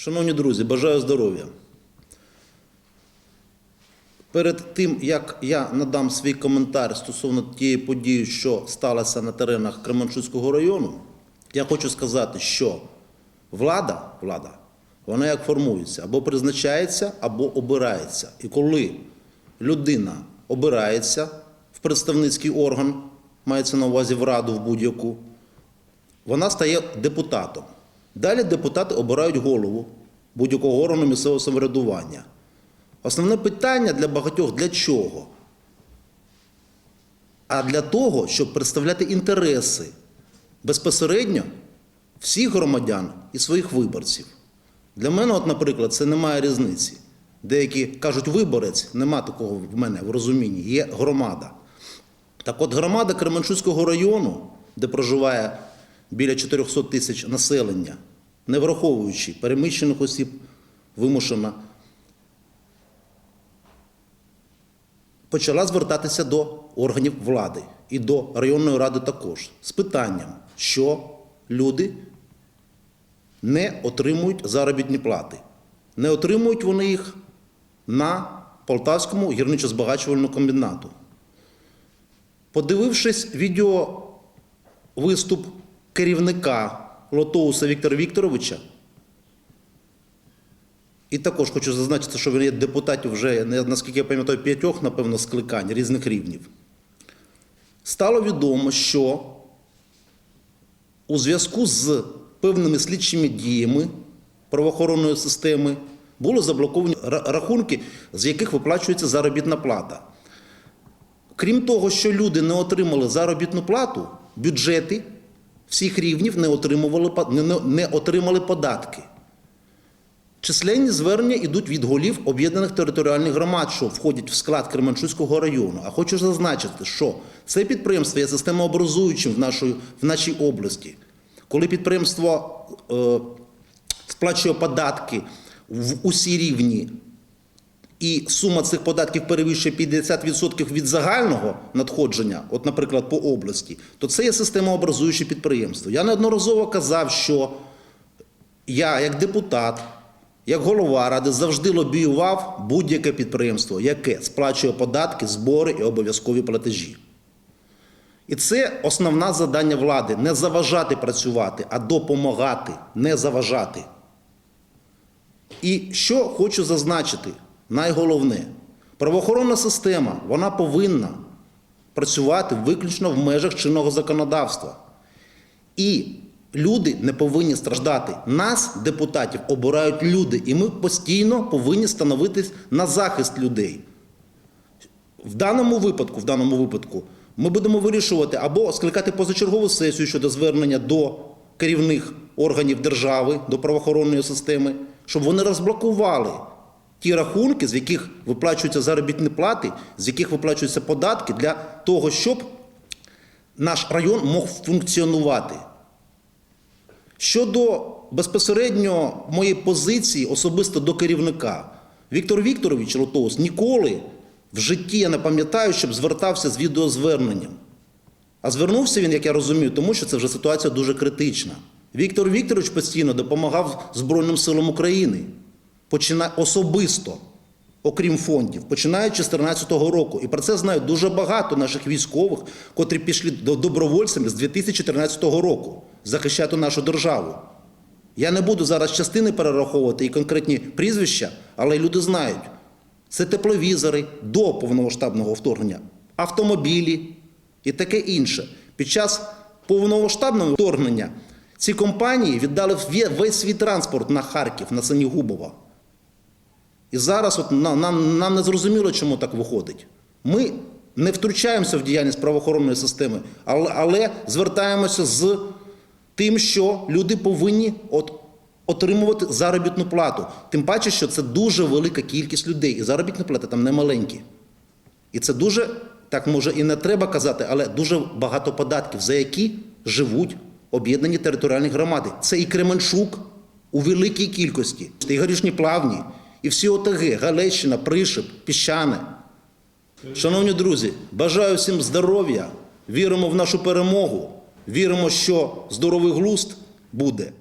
Шановні друзі, бажаю здоров'я. Перед тим, як я надам свій коментар стосовно тієї події, що сталося на теренах Кременчуцького району, я хочу сказати, що влада, влада, вона як формується, або призначається, або обирається. І коли людина обирається в представницький орган, мається на увазі в раду в будь-яку, вона стає депутатом. Далі депутати обирають голову будь-якого органу місцевого самоврядування. Основне питання для багатьох для чого? А для того, щоб представляти інтереси безпосередньо всіх громадян і своїх виборців. Для мене, от, наприклад, це немає різниці. Деякі кажуть, виборець, нема такого в мене в розумінні, є громада. Так от громада Кременчуцького району, де проживає біля 400 тисяч населення, не враховуючи переміщених осіб, вимушена, почала звертатися до органів влади і до районної ради також з питанням, що люди не отримують заробітні плати. Не отримують вони їх на Полтавському гірничо-збагачувальному комбінату. Подивившись відео виступ керівника Лотоуса Віктора Вікторовича, і також хочу зазначити, що він є депутатів вже, наскільки я пам'ятаю, п'ятьох, напевно, скликань різних рівнів. Стало відомо, що у зв'язку з певними слідчими діями правоохоронної системи були заблоковані рахунки, з яких виплачується заробітна плата. Крім того, що люди не отримали заробітну плату, бюджети всіх рівнів не отримували, не, отримали податки. Численні звернення йдуть від голів об'єднаних територіальних громад, що входять в склад Кременчуцького району. А хочу зазначити, що це підприємство є системообразуючим в, нашої, в нашій області. Коли підприємство е, сплачує податки в усі рівні, і сума цих податків перевищує 50% від загального надходження, от, наприклад, по області, то це є системообразуюче підприємство. Я неодноразово казав, що я, як депутат, як голова ради, завжди лобіював будь-яке підприємство, яке сплачує податки, збори і обов'язкові платежі. І це основне завдання влади не заважати працювати, а допомагати, не заважати. І що хочу зазначити, найголовне, правоохоронна система вона повинна працювати виключно в межах чинного законодавства. І люди не повинні страждати. Нас, депутатів, обирають люди, і ми постійно повинні становитись на захист людей. В даному випадку, в даному випадку, ми будемо вирішувати або скликати позачергову сесію щодо звернення до керівних органів держави, до правоохоронної системи, щоб вони розблокували ті рахунки, з яких виплачуються заробітні плати, з яких виплачуються податки, для того, щоб наш район мог функціонувати. Щодо безпосередньо моєї позиції особисто до керівника, Віктор Вікторович Лотоус ніколи в житті я не пам'ятаю, щоб звертався з відеозверненням. А звернувся він, як я розумію, тому що це вже ситуація дуже критична. Віктор Вікторович постійно допомагав Збройним силам України, почина... особисто, окрім фондів, починаючи з 2014 року. І про це знають дуже багато наших військових, котрі пішли до добровольцями з 2014 року захищати нашу державу. Я не буду зараз частини перераховувати і конкретні прізвища, але люди знають. Це тепловізори до повномасштабного вторгнення, автомобілі і таке інше. Під час повномасштабного вторгнення ці компанії віддали весь свій транспорт на Харків, на Синігубова. І зараз от нам, нам, нам не зрозуміло, чому так виходить. Ми не втручаємося в діяльність правоохоронної системи, але, але звертаємося з тим, що люди повинні от, отримувати заробітну плату. Тим паче, що це дуже велика кількість людей, і заробітні плати там не маленькі. І це дуже, так може і не треба казати, але дуже багато податків, за які живуть об'єднані територіальні громади. Це і Кременчук у великій кількості, і горішні плавні, і всі ОТГ, Галещина, Пришип, Піщани. Шановні друзі, бажаю всім здоров'я, віримо в нашу перемогу, віримо, що здоровий глузд буде.